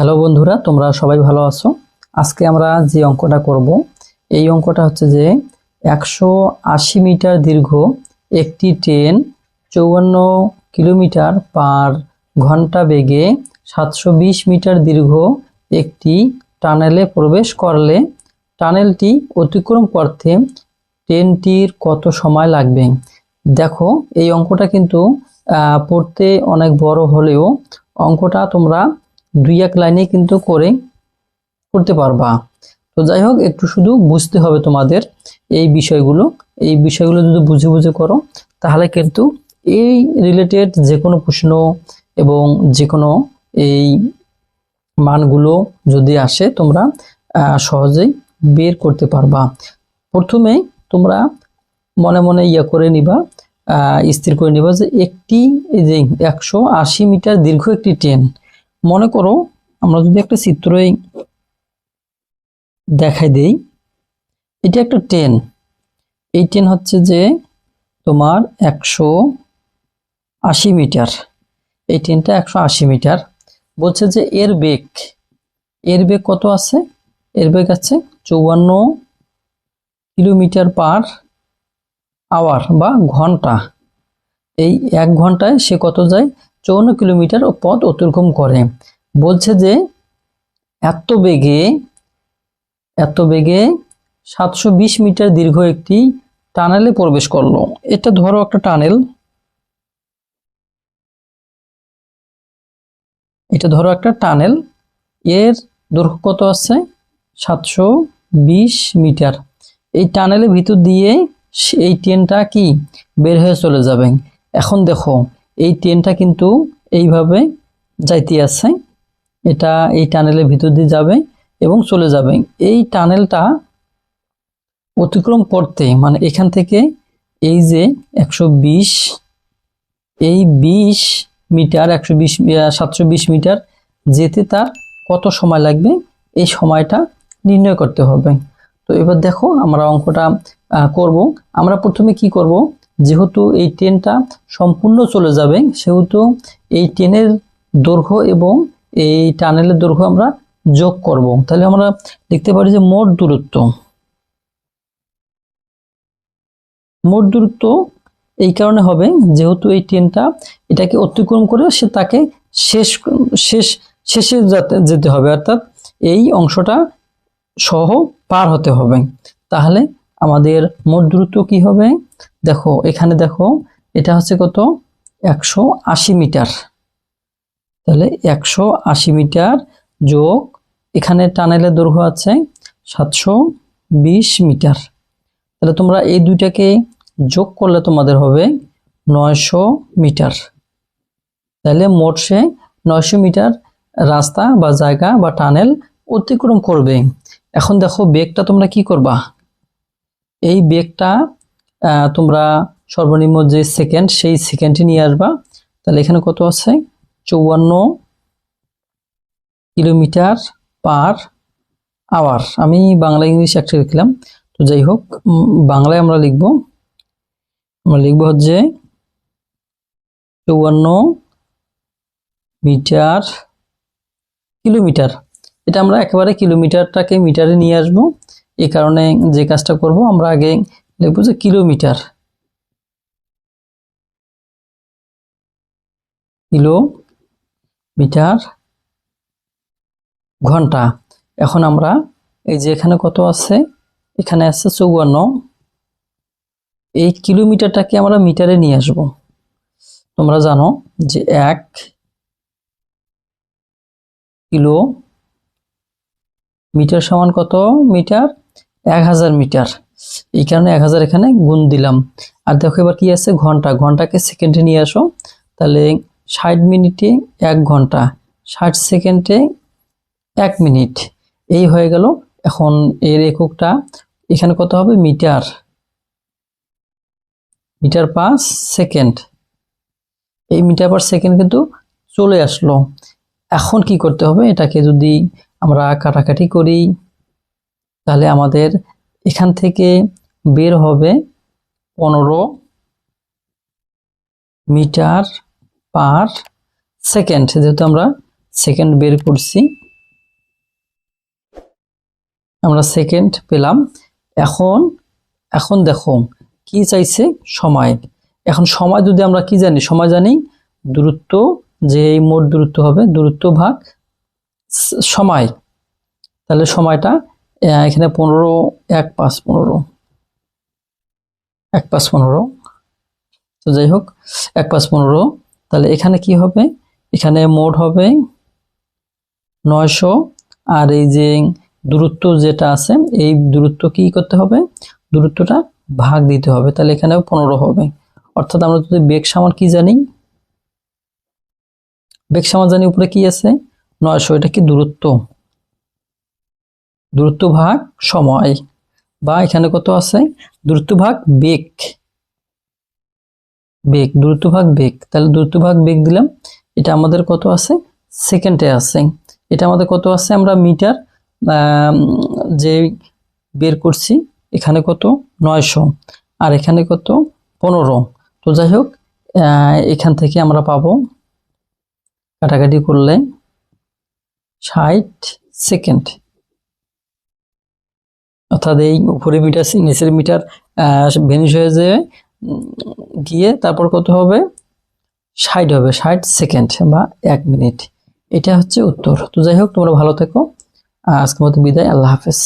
Hello বন্ধুরা, তোমরা সবাই ভালো আছো? আজকে আমরা যে অঙ্কটা করব, এই অঙ্কটা হচ্ছে যে একশো আশি মিটার দীর্ঘ একটি ট্রেন চৌয়ান্ন কিলোমিটার পার ঘণ্টা বেগে সাতশো বিশ মিটার দীর্ঘ একটি টানেলে প্রবেশ করলে টানেলটি অতিক্রম করতে ট্রেনটির কত সময় লাগবে? দেখো, এই অঙ্কটা কিন্তু পড়তে অনেক বড় হলেও অঙ্কটা তোমরা দুই এক লাইনে কিন্তু করে করতে পারবা। তো যাই হোক, একটু শুধু বুঝতে হবে তোমাদের এই বিষয়গুলো। এই বিষয়গুলো যদি বুঝে বুঝে করো, তাহলে কিন্তু এই রিলেটেড যে কোনো প্রশ্ন এবং যে কোনো এই মানগুলো যদি আসে, তোমরা সহজেই বের করতে পারবা। প্রথমে তোমরা মনে মনে ইয়া করে নিবা স্থির করে নিবা যে একটি যে একশো আশি মিটার দীর্ঘ একটি ট্রেন মনে করো, আমরা যদি একটা চিত্রই দেখাই দেই, এটা একটা ট্রেন এই ট্রেন হচ্ছে যে তোমার একশো আশি মিটার। এই ট্রেনটা একশো আশি মিটার। বলছে যে এর বেগ এর বেগ কত আছে? এর বেগ আছে চৌয়ান্ন কিলোমিটার পার আওয়ার বা ঘণ্টা। এই এক ঘন্টায় সে কত যায়? চৌন্ন কিলোমিটার পথ অতিক্রম করে। বলছে যে, এত বেগে এত বেগে সাতশো বিশ মিটার দীর্ঘ একটি টানেলে প্রবেশ করল। এটা ধরো একটা টানেল। এটা ধরো একটা টানেল। এর দৈর্ঘ্য কত আছে? সাতশো বিশ মিটার। এই টানেলের ভিতর দিয়ে এই ট্রেনটা কি? বের হয়ে চলে যাবে। এখন দেখো এই ট্রেনটা কিন্তু এইভাবে যাইতে আছে। এটা এই টানেলের ভিতর দিয়ে যাবে এবং চলে যাবে। এই টানেলটা অতিক্রম করতে মানে এখান থেকে এই যে একশো বিশ, এই বিশ মিটার, একশো বিশ সাতশো বিশ মিটার যেতে তার কত সময় লাগবে? এই সময়টা নির্ণয় করতে হবে। তো এবার দেখো আমরা অঙ্কটা করব। আমরা প্রথমে কি করব? যেহেতু এই ট্রেনটা সম্পূর্ণ চলে যাবে, সেহেতু এই ট্রেনের দৈর্ঘ্য এবং এই টানেলের দৈর্ঘ্য আমরা যোগ করব। তাহলে আমরা লিখতে পারি যে মোট দূরত্ব মোট দূরত্ব এই কারণে হবে যেহেতু এই ট্রেনটা এটাকে অতিক্রম করে সে তাকে শেষ শেষ, শেষে যাতে, যেতে হবে। অর্থাৎ এই অংশটা সহ পার হতে হবে। তাহলে আমাদের মোট দূরত্ব কি হবে? দেখো, এখানে দেখো, এটা হচ্ছে কত? একশো আশি মিটার। তাহলে একশো আশি মিটার যোগ, এখানে টানেলের দৈর্ঘ্য আছে সাতশো বিশ মিটার। তাহলে তোমরা এই দুইটাকে যোগ করলে তোমাদের হবে নয়শো মিটার। তাহলে মোট সে নয়শো মিটার রাস্তা বা জায়গা বা টানেল অতিক্রম করবে। এখন দেখো, বেগটা তোমরা কি করবা? এই বেগটা তোমরা সর্বনিম্ন যে সেকেন্ড সেই সেকেন্ডে নিয়ে আসবা। তাহলে এখানে কত আছে? চৌয়ান্ন কিলোমিটার পার আওয়ার। আমি বাংলা, ইংলিশ একটা লিখলাম। তো যাই হোক বাংলায় আমরা লিখব। আমরা লিখব হচ্ছে চৌয়ান্ন মিটার কিলোমিটার। এটা আমরা একেবারে কিলোমিটারটাকে মিটারে নিয়ে আসব। এই কারণে যে কাজটা করব, আমরা আগে লিখব যে কিলোমিটার। কিলো মিটার ঘণ্টা। এখন আমরা এই যে এখানে কত আছে? এখানে আছে চৌয়ান্ন। এই কিলোমিটারটাকে আমরা মিটারে নিয়ে আসব। তোমরা জানো যে এক কিলো মিটার সমান কত মিটার? এক হাজার মিটার। এই কারণে এক হাজার এখানে গুণ দিলাম। আর দেখো এবার কি আছে? ঘণ্টা। ঘন্টাকে সেকেন্ডে নিয়ে আসো। তাহলে ষাট মিনিটে এক ঘণ্টা। ষাট সেকেন্ডে এক মিনিট। এই হয়ে গেল। এখন এর এককটা এখানে কত হবে? মিটার। Metre per second. এই মিটার পার সেকেন্ড কিন্তু চলে আসলো। এখন কি করতে হবে? এটাকে যদি আমরা কাটাকাটি করি তাহলে আমাদের এখান থেকে বের হবে পনেরো মিটার পার সেকেন্ড। যেহেতু আমরা সেকেন্ড বের করছি, আমরা সেকেন্ড পেলাম। এখন এখন দেখো কি চাইছে সময়। এখন সময় যদি আমরা কি জানি, সময় জানি দূরত্ব, যে এই মোট দূরত্ব হবে দূরত্ব ভাগ সময়। তাহলে সময়টা এখানে পনেরো, এক পাঁচ পনেরো। এক পাঁচ পনেরো। তো যাই হোক, এক পাঁচ পনেরো। তাহলে এখানে কি হবে? এখানে মোট হবে নয়শো। আর এই যে দূরত্ব যেটা আছে, এই দূরত্ব কি করতে হবে? দূরত্বটা ভাগ দিতে হবে। তাহলে এখানেও পনেরো হবে। অর্থাৎ আমরা যদি বেগ সামান কি জানি? বেগ সামান জানি উপরে কি আছে? নয়শো। এটা কি দূরত্ব? দূরত্ব ভাগ সময়। বা এখানে কত আছে? দূরত্ব ভাগ বেগ। বেগ দূরত্ব ভাগ বেগ। তাহলে দূরত্ব ভাগ বেগ দিলাম। এটা আমাদের কত আছে? সেকেন্ডে আছে। এটা আমাদের কত আছে? আমরা মিটার যে বের করছি, এখানে কত? নয়শো। আর এখানে কত? পনেরো। তো যাই হোক এখান থেকে আমরা পাবো কাটাকাটি করলে ষাট সেকেন্ড। অর্থাৎ এই উপরে মিটার, নিচের মিটার ভেনিশ হয়ে যাবে গিয়ে তারপর কত হবে? ষাট হবে, ষাট সেকেন্ড বা এক মিনিট এটা হচ্ছে উত্তর। তো যাই হোক, তোমরা ভালো থেকো। আজকের মতো বিদায়, আল্লাহ হাফেজ।